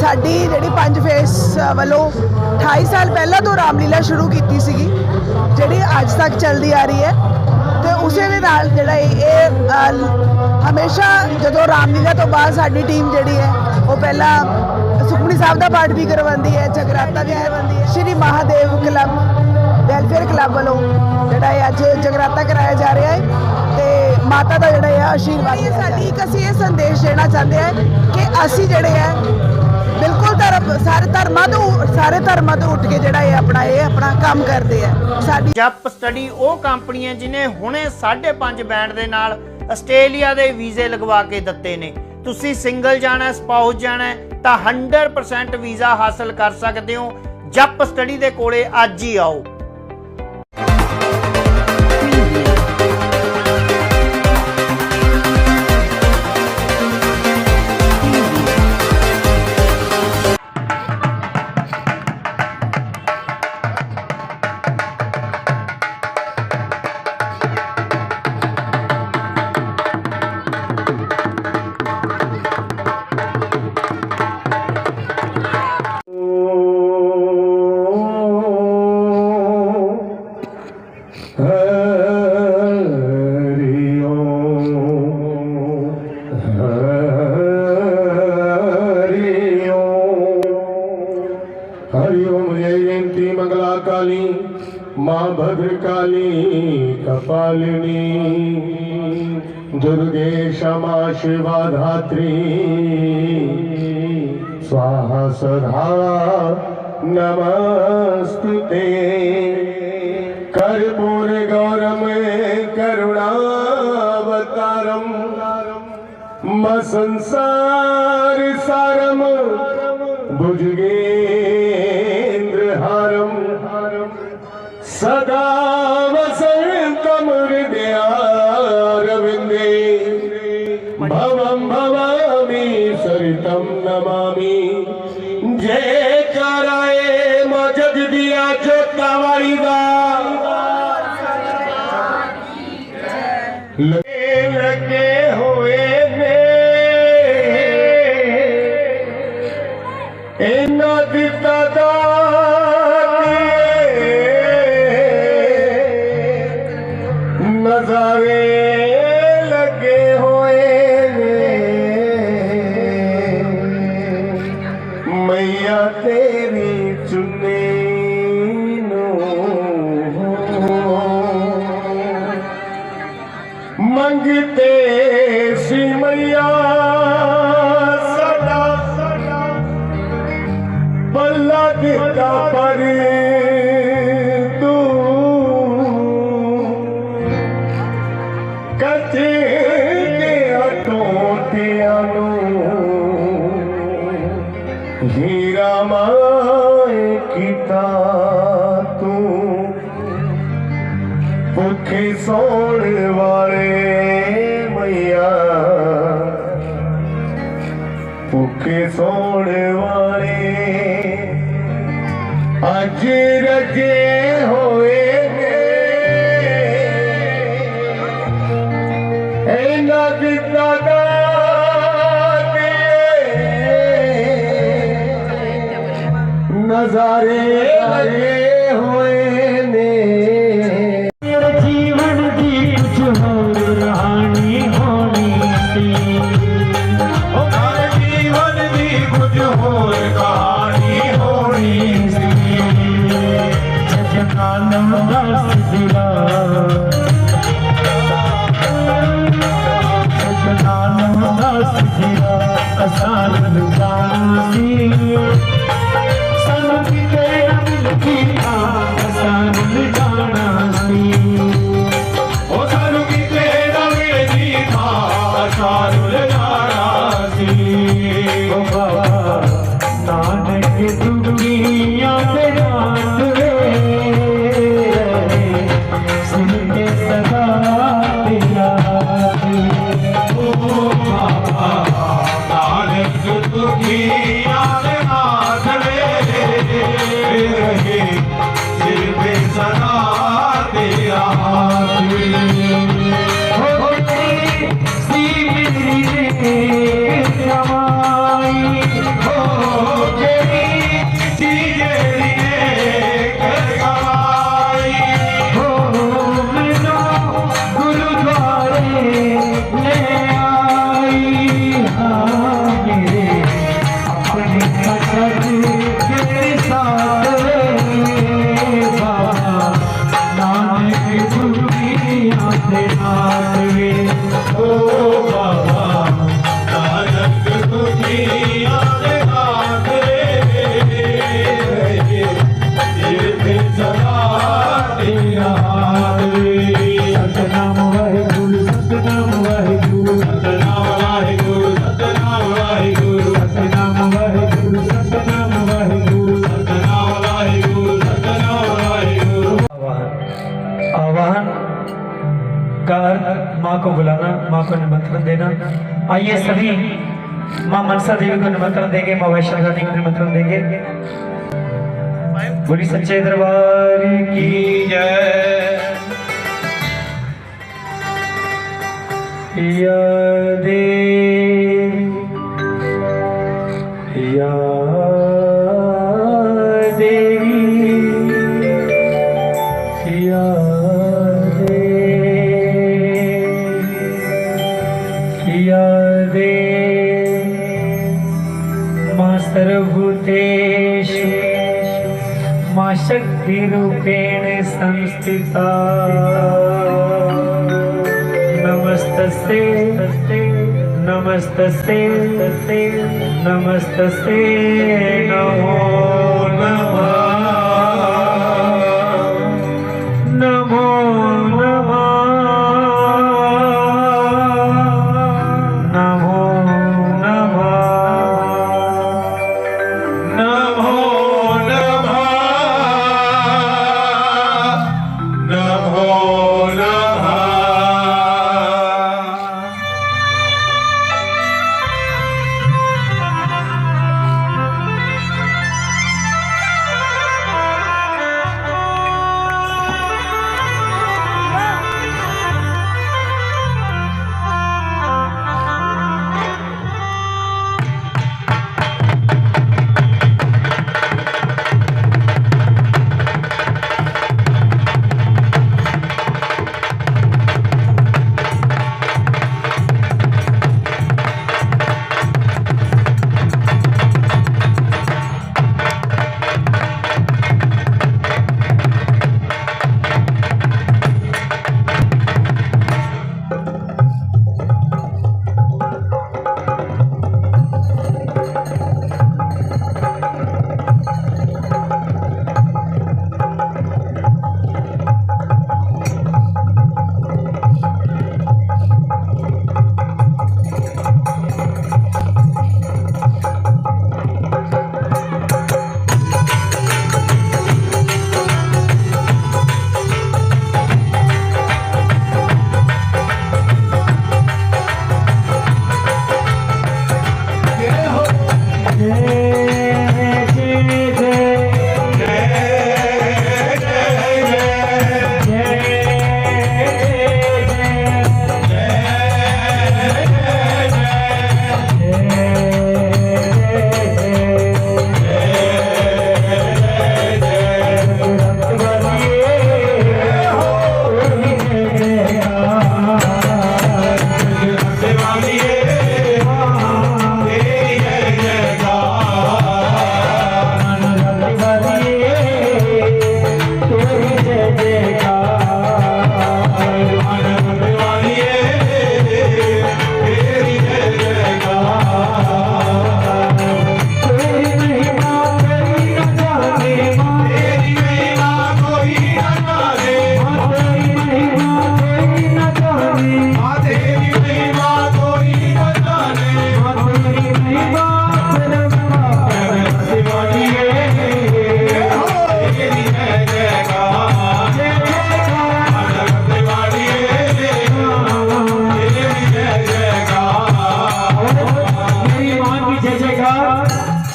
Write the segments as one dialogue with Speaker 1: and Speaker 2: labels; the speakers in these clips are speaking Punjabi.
Speaker 1: ਸਾਡੀ ਜਿਹੜੀ ਪੰਜ ਫੇਸ ਵੱਲੋਂ 28 ਸਾਲ ਪਹਿਲਾਂ ਤੋਂ ਰਾਮਲੀਲਾ ਸ਼ੁਰੂ ਕੀਤੀ ਸੀਗੀ ਜਿਹੜੀ ਅੱਜ ਤੱਕ ਚੱਲਦੀ ਆ ਰਹੀ ਹੈ। ਤੇ ਉਸੇ ਦੇ ਨਾਲ ਜਿਹੜਾ ਇਹ ਇਹ, ਹਮੇਸ਼ਾ ਜਦੋਂ ਰਾਮਲੀਲਾ ਤੋਂ ਬਾਅਦ ਸਾਡੀ ਟੀਮ ਜਿਹੜੀ ਹੈ ਉਹ ਪਹਿਲਾਂ ਸੁਖਮਨੀ ਸਾਹਿਬ ਦਾ ਪਾਠ ਵੀ ਕਰਵਾਉਂਦੀ ਹੈ ਜਗਰਾਤਾ ਵੀ ਕਰਵਾਉਂਦੀ ਹੈ। Shri Mahadev club welfare club ਵੱਲੋਂ ਜਿਹੜਾ ਇਹ ਅੱਜ ਜਗਰਾਤਾ ਕਰਾਇਆ ਜਾ ਰਿਹਾ ਹੈ। ਮਾਤਾ ਦਾ ਜਿਹੜਾ ਹੈ ਆਸ਼ੀਰਵਾਦ ਇਹ ਸਾਡੀ ਇੱਕ ਅਸੀਂ ਇਹ ਸੰਦੇਸ਼ ਦੇਣਾ ਚਾਹੁੰਦੇ ਹਾਂ ਕਿ ਅਸੀਂ ਜਿਹੜੇ ਹੈ ਬਿਲਕੁਲ ਧਰਮ ਸਾਰੇ ਧਰਮਾਂ ਤੋਂ ਸਾਰੇ ਧਰਮਾਂ ਤੋਂ ਉੱਠ ਕੇ ਜਿਹੜਾ ਇਹ ਆਪਣਾ ਇਹ ਆਪਣਾ ਕੰਮ ਕਰਦੇ ਆ ਸਾਡੀ
Speaker 2: ਜਪ ਸਟੱਡੀ ਉਹ ਕੰਪਨੀ ਹੈ ਜਿਨੇ ਹੁਣੇ 5.5 ਬੈਂਡ ਦੇ ਨਾਲ ਆਸਟ੍ਰੇਲੀਆ ਦੇ ਵੀਜ਼ੇ ਲਗਵਾ ਕੇ ਦਿੱਤੇ ਨੇ। ਤੁਸੀਂ ਸਿੰਗਲ ਜਾਣਾ ਸਪਾਊਸ ਜਾਣਾ ਤਾਂ 100% ਵੀਜ਼ਾ ਹਾਸਲ ਕਰ ਸਕਦੇ ਹੋ। ਜਪ ਸਟੱਡੀ ਦੇ ਕੋਲੇ ਅੱਜ ਹੀ ਆਓ।
Speaker 3: कपालिनी दुर्गे क्षमा शिवा धात्री स्वाहा सदा नमस्तुते कर्पूर गौरम करुणावतारम म संसार सारम ਬੀਬੀਆ ਜੋਤਾਂ ਵਾਲੀ ਦਾ। ਲਗੇ ਲਗੇ ਹੋਏ ਨੇ ਇਹਨਾਂ ਦੀ ਤਦਾ ਨਜ਼ਾਰੇ ਲੱਗੇ ਹੋਏ ਮਈਆ ਤੇਰੀ ਚੁੰਨੀ ते। सिमया पले तूं कचे टोतो ਨਜ਼ਾਰੇ ਲਗੇ ਹੋਏ।
Speaker 4: آئیے سبھی ماں منسا دیوی کو نمنترن دیں گے، ماں ویشن گاندھی
Speaker 3: کو نمنترن
Speaker 4: دیں گے۔ بولی سچے دربار کی جائے۔ یادیں یاد सर्वभूतेषु मा शक्तिरूपेण संस्थिता नमस्तस्ते नमस्तस्ते नमस्तस्ते नमो नमः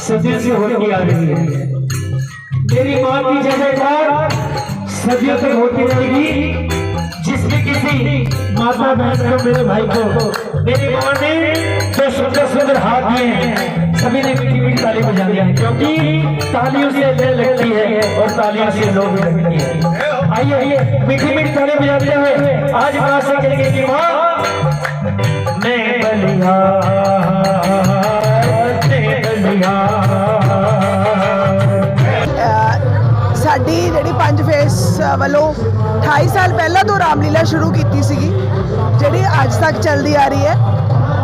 Speaker 4: صدیوں سے ہوتی آ رہی ہے۔ میری ماں کی جگہ کار صدیوں تک ہوتی رہے گی۔ جس میں کسی ماتا بہن کو، میرے بھائی کو، میری ماں نے جو سندر سندر ہاتھ دیے ہیں۔ سبھی نے میٹھی میٹھی تالی بجا دیا ہے۔ کیونکہ تالیوں سے دل لگتی ہے اور تالیوں سے لوگ لگتی ہے۔ آئیے آئیے، میٹھی میٹھی تالی بجا دیا ہے۔ آج ماں سے
Speaker 1: کہیں گے کہ ماں ਫੇਸ ਵੱਲੋਂ 28 ਸਾਲ ਪਹਿਲਾਂ ਤੋਂ ਰਾਮਲੀਲਾ ਸ਼ੁਰੂ ਕੀਤੀ ਸੀਗੀ ਜਿਹੜੀ ਅੱਜ ਤੱਕ ਚੱਲਦੀ ਆ ਰਹੀ ਹੈ।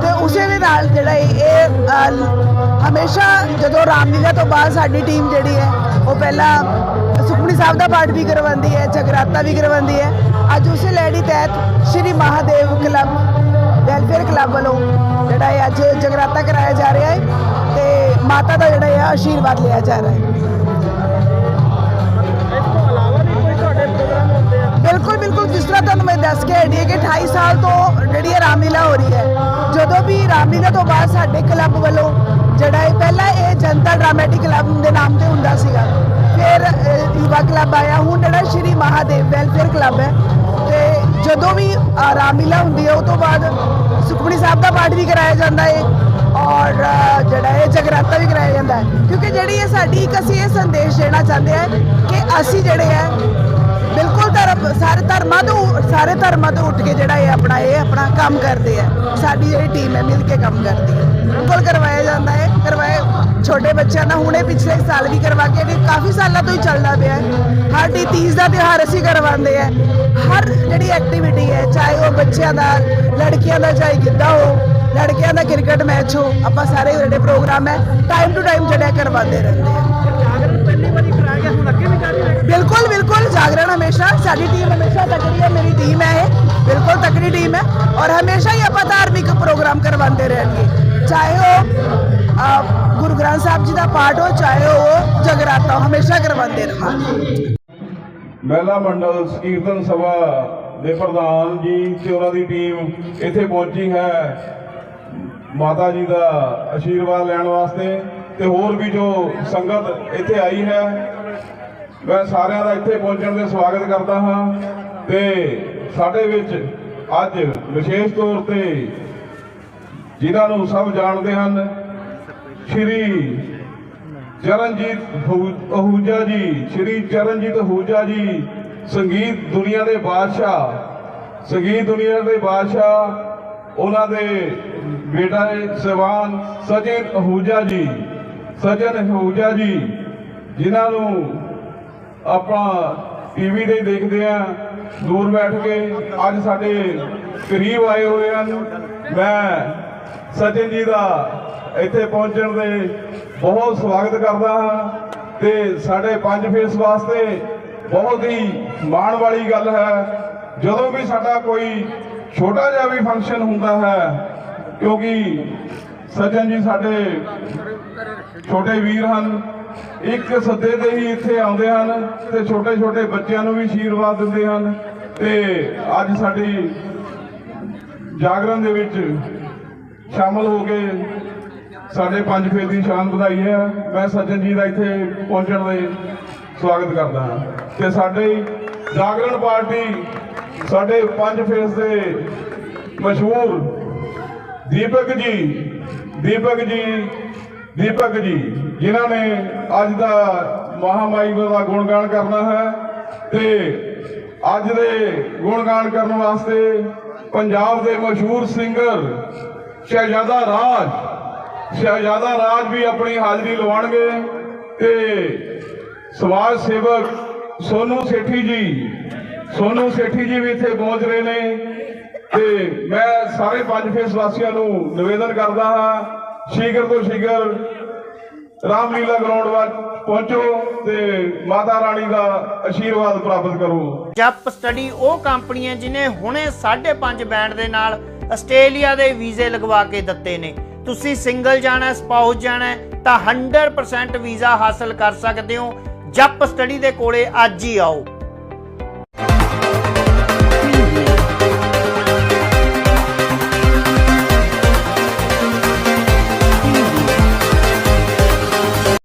Speaker 1: ਤੇ ਉਸੇ ਦੇ ਨਾਲ ਜਿਹੜਾ ਇਹ ਇਹ, ਹਮੇਸ਼ਾ ਜਦੋਂ ਰਾਮਲੀਲਾ ਤੋਂ ਬਾਅਦ ਸਾਡੀ ਟੀਮ ਜਿਹੜੀ ਹੈ ਉਹ ਪਹਿਲਾਂ ਸੁਖਮਨੀ ਸਾਹਿਬ ਦਾ ਪਾਠ ਵੀ ਕਰਵਾਉਂਦੀ ਹੈ ਜਗਰਾਤਾ ਵੀ ਕਰਵਾਉਂਦੀ ਹੈ। ਅੱਜ ਉਸੇ ਲੈੜੀ ਤਹਿਤ Shri Mahadev club welfare club ਵੱਲੋਂ ਜਿਹੜਾ ਇਹ ਅੱਜ ਜਗਰਾਤਾ ਕਰਾਇਆ ਜਾ ਰਿਹਾ ਹੈ ਤੇ ਮਾਤਾ ਦਾ ਜਿਹੜਾ ਹੈ ਆਸ਼ੀਰਵਾਦ ਲਿਆ ਜਾ ਰਿਹਾ ਹੈ। ਬਿਲਕੁਲ ਬਿਲਕੁਲ, ਜਿਸ ਤਰ੍ਹਾਂ ਤੁਹਾਨੂੰ ਮੈਂ ਦੱਸ ਕੇ ਹਟੀ ਕਿ 28 ਸਾਲ ਤੋਂ ਜਿਹੜੀ ਹੈ ਰਾਮਲੀਲਾ ਹੋ ਰਹੀ ਹੈ, ਜਦੋਂ ਵੀ ਰਾਮਲੀਲਾ ਤੋਂ ਬਾਅਦ ਸਾਡੇ ਕਲੱਬ ਵੱਲੋਂ ਜਿਹੜਾ ਇਹ ਪਹਿਲਾਂ ਇਹ ਜਨਤਾ ਡਰਾਮੈਟਿਕ ਕਲੱਬ ਦੇ ਨਾਮ ਤੇ ਹੁੰਦਾ ਸੀਗਾ, ਫਿਰ ਯੁਵਾ ਕਲੱਬ ਆਇਆ, ਹੁਣ ਜਿਹੜਾ ਸ਼੍ਰੀ ਮਹਾਦੇਵ ਵੈਲਫੇਅਰ ਕਲੱਬ ਹੈ, ਤੇ ਜਦੋਂ ਵੀ ਰਾਮਲੀਲਾ ਹੁੰਦੀ ਹੈ, ਉਹ ਤੋਂ ਬਾਅਦ ਸੁਖਮਨੀ ਸਾਹਿਬ ਦਾ ਪਾਠ ਵੀ ਕਰਾਇਆ ਜਾਂਦਾ ਹੈ ਔਰ ਜਿਹੜਾ ਇਹ ਜਗਰਾਤਾ ਵੀ ਕਰਾਇਆ ਜਾਂਦਾ ਹੈ, ਕਿਉਂਕਿ ਜਿਹੜੀ ਇਹ ਸਾਡੀ ਇੱਕ ਅਸੀਂ ਇਹ ਸੰਦੇਸ਼ ਦੇਣਾ ਚਾਹੁੰਦੇ ਹਾਂ ਕਿ ਅਸੀਂ ਜਿਹੜੇ ਹੈ ਧਰਮ, ਸਾਰੇ ਧਰਮਾਂ ਤੋਂ ਸਾਰੇ ਧਰਮਾਂ ਤੋਂ ਉੱਠ ਕੇ ਜਿਹੜਾ ਇਹ ਆਪਣਾ ਇਹ ਆਪਣਾ ਕੰਮ ਕਰਦੇ ਆ। ਸਾਡੀ ਜਿਹੜੀ ਟੀਮ ਹੈ, ਮਿਲ ਕੇ ਕੰਮ ਕਰਦੀ ਹੈ। ਬਿਲਕੁਲ ਕਰਵਾਇਆ ਜਾਂਦਾ ਹੈ। ਕਰਵਾਏ ਛੋਟੇ ਬੱਚਿਆਂ ਦਾ ਹੁਣੇ ਪਿਛਲੇ ਸਾਲ ਵੀ ਕਰਵਾ ਕੇ ਇਹ ਕਾਫੀ ਸਾਲਾਂ ਤੋਂ ਹੀ ਚੱਲਦਾ ਪਿਆ ਹੈ। ਹਰ ਟੀ ਤੀਜ ਦਾ ਤਿਉਹਾਰ ਅਸੀਂ ਕਰਵਾਉਂਦੇ ਆ। ਹਰ ਜਿਹੜੀ ਐਕਟੀਵਿਟੀ ਹੈ, ਚਾਹੇ ਉਹ ਬੱਚਿਆਂ ਦਾ, ਲੜਕੀਆਂ ਦਾ ਚਾਹੇ ਗਿੱਧਾ ਹੋ, ਲੜਕਿਆਂ ਦਾ ਕ੍ਰਿਕਟ ਮੈਚ ਹੋ, ਆਪਾਂ ਸਾਰੇ ਜਿਹੜੇ ਪ੍ਰੋਗਰਾਮ ਹੈ। ਟਾਈਮ ਟੂ ਟਾਈਮ ਜਿਹੜਾ ਕਰਵਾਉਂਦੇ ਰਹਿੰਦੇ ਆ। ਬਿਲਕੁਲ ਬਿਲਕੁਲ, ਜਾਗਰਣ ਹਮੇਸ਼ਾ। ਸਾਡੀ ਟੀਮ ਹਮੇਸ਼ਾ ਤਕੜੀ ਹੈ, ਮੇਰੀ ਟੀਮ ਹੈ ਇਹ। ਬਿਲਕੁਲ ਤਕੜੀ ਟੀਮ ਹੈ। ਔਰ ਹਮੇਸ਼ਾ ਹੀ ਆਪਾਂ ਧਾਰਮਿਕ ਪ੍ਰੋਗਰਾਮ ਕਰਵਾਉਂਦੇ ਰਹਿਣਗੇ। ਚਾਹੇ ਉਹ ਗੁਰੂ ਗ੍ਰੰਥ ਸਾਹਿਬ ਜੀ ਦਾ ਪਾਠ ਹੋ, ਚਾਹੇ ਉਹ ਜਗਰਾਤਾ ਹਮੇਸ਼ਾ ਕਰਵਾਉਂਦੇ ਰਹਾਂਗੇ।
Speaker 5: ਮਹਿਲਾ ਮੰਡਲ ਕੀਰਤਨ ਸਭਾ ਦੇ ਪ੍ਰਧਾਨ ਜੀ ਤੇ ਉਹਨਾਂ ਦੀ ਟੀਮ ਇੱਥੇ ਪਹੁੰਚੀ ਹੈ। ਮਾਤਾ ਜੀ ਦਾ ਆਸ਼ੀਰਵਾਦ ਲੈਣ ਵਾਸਤੇ ਤੇ ਹੋਰ ਵੀ ਜੋ ਸੰਗਤ ਇੱਥੇ ਆਈ ਹੈ ਮੈਂ ਸਾਰਿਆਂ ਦਾ ਇੱਥੇ ਪਹੁੰਚਣ ਦੇ ਸਵਾਗਤ ਕਰਦਾ ਹਾਂ ਤੇ ਸਾਡੇ ਵਿੱਚ ਅੱਜ ਵਿਸ਼ੇਸ਼ ਤੌਰ ਤੇ ਜਿਨ੍ਹਾਂ ਨੂੰ ਸਭ ਜਾਣਦੇ ਹਨ, ਸ਼੍ਰੀ ਚਰਨਜੀਤ ਅਹੂ- ਅਹੂਜਾ ਜੀ, ਸ਼੍ਰੀ ਚਰਨਜੀਤ ਅਹੂਜਾ ਜੀ, ਸੰਗੀਤ ਦੁਨੀਆ ਦੇ ਬਾਦਸ਼ਾਹ, ਸੰਗੀਤ ਦੁਨੀਆ ਦੇ ਬਾਦਸ਼ਾਹ, ਉਹਨਾਂ ਦੇ ਬੇਟਾ ਹੈ ਸਵਾਨ ਸਜਨ ਅਹੂਜਾ ਜੀ, ਸਜਨ ਅਹੂਜਾ ਜੀ, ਜਿਨ੍ਹਾਂ ਨੂੰ ਆਪਾਂ ਟੀਵੀ ਤੇ ਹੀ ਦੇਖਦੇ ਆ ਦੂਰ ਬੈਠ ਕੇ ਅੱਜ ਸਾਡੇ ਕਰੀਬ ਆਏ ਹੋਏ ਹਨ। ਮੈਂ ਸਚਿਨ ਜੀ ਦਾ ਇੱਥੇ ਪਹੁੰਚਣ ਦੇ ਬਹੁਤ ਸਵਾਗਤ ਕਰਦਾ ਹਾਂ ਤੇ ਸਾਡੇ ਪੰਜ ਫੇਸ ਵਾਸਤੇ ਬਹੁਤ ਹੀ ਮਾਣ ਵਾਲੀ ਗੱਲ ਹੈ। ਜਦੋਂ ਵੀ ਸਾਡਾ ਕੋਈ ਛੋਟਾ ਜਿਹਾ ਵੀ ਫੰਕਸ਼ਨ ਹੁੰਦਾ ਹੈ, ਕਿਉਂਕਿ ਸਚਿਨ ਜੀ ਸਾਡੇ ਛੋਟੇ ਵੀਰ ਹਨ ਇੱਕ ਸੱਦੇ ਤੇ ਹੀ ਇੱਥੇ ਆਉਂਦੇ ਹਨ ਤੇ ਛੋਟੇ ਛੋਟੇ ਬੱਚਿਆਂ ਨੂੰ ਵੀ ਆਸ਼ੀਰਵਾਦ ਦਿੰਦੇ ਹਨ ਤੇ ਅੱਜ ਸਾਡੀ ਜਾਗਰਣ ਦੇ ਵਿੱਚ ਸ਼ਾਮਲ ਹੋ ਕੇ ਸਾਡੇ ਪੰਜ ਫੇਰ ਦੀ ਸ਼ਾਨ ਵਧਾਈ ਹੈ। ਮੈਂ ਸੱਜਣ ਜੀ ਦਾ ਇੱਥੇ ਪਹੁੰਚਣ ਦੇ ਸਵਾਗਤ ਕਰਦਾ ਹਾਂ। ਤੇ ਸਾਡੇ ਜਾਗਰਣ ਪਾਰਟੀ ਸਾਡੇ ਪੰਜ ਫੇਸ ਦੇ ਮਸ਼ਹੂਰ ਦੀਪਕ ਜੀ ਦੀਪਕ ਜੀ ਦੀਪਕ ਜੀ ਜਿਨ੍ਹਾਂ ਨੇ ਅੱਜ ਦਾ ਮਹਾਮਾਈ ਦਾ ਗੁਣਗਾਨ ਕਰਨਾ ਹੈ ਤੇ ਅੱਜ ਦੇ ਗੁਣਗਾਨ ਕਰਨ ਵਾਸਤੇ ਪੰਜਾਬ ਦੇ ਮਸ਼ਹੂਰ ਸਿੰਗਰ ਸ਼ਹਿਜ਼ਾਦਾ ਰਾਜ ਸ਼ਹਿਜ਼ਾਦਾ ਰਾਜ ਵੀ ਆਪਣੀ ਹਾਜ਼ਰੀ ਲਵਾਉਣਗੇ ਤੇ ਸਮਾਜ ਸੇਵਕ ਸੋਨੂ ਸੇਠੀ ਜੀ, ਸੋਨੂ ਸੇਠੀ ਜੀ ਵੀ ਇੱਥੇ ਪਹੁੰਚ ਰਹੇ ਨੇ ਤੇ ਮੈਂ ਸਾਰੇ ਪੰਜ ਫੇਸ ਵਾਸੀਆਂ ਨੂੰ ਨਿਵੇਦਨ ਕਰਦਾ ਹਾਂ, ਸ਼ੀਘਰ ਤੋਂ ਸ਼ੀਘਰ ਰਾਮਲੀਲਾ ਗਰਾਊਂਡ ਵੱਲ ਪਹੁੰਚੋ ਤੇ ਮਾਤਾ ਰਾਣੀ ਦਾ ਆਸ਼ੀਰਵਾਦ ਪ੍ਰਾਪਤ ਕਰੋ।
Speaker 2: ਜਪ ਸਟੱਡੀ ਉਹ ਕੰਪਨੀ ਹੈ ਜਿਨੇ ਹੁਣੇ 5.5 ਬੈਂਡ ਦੇ ਨਾਲ ਆਸਟ੍ਰੇਲੀਆ ਦੇ ਵੀਜ਼ੇ ਲਗਵਾ ਕੇ ਦਿੱਤੇ ਨੇ। ਤੁਸੀਂ ਸਿੰਗਲ ਜਾਣਾ, ਸਪਾਊਸ ਜਾਣਾ, ਤਾਂ 100% ਵੀਜ਼ਾ ਹਾਸਲ ਕਰ ਸਕਦੇ ਹੋ। ਜਪ ਸਟੱਡੀ ਦੇ ਕੋਲੇ ਅੱਜ ਹੀ ਆਓ।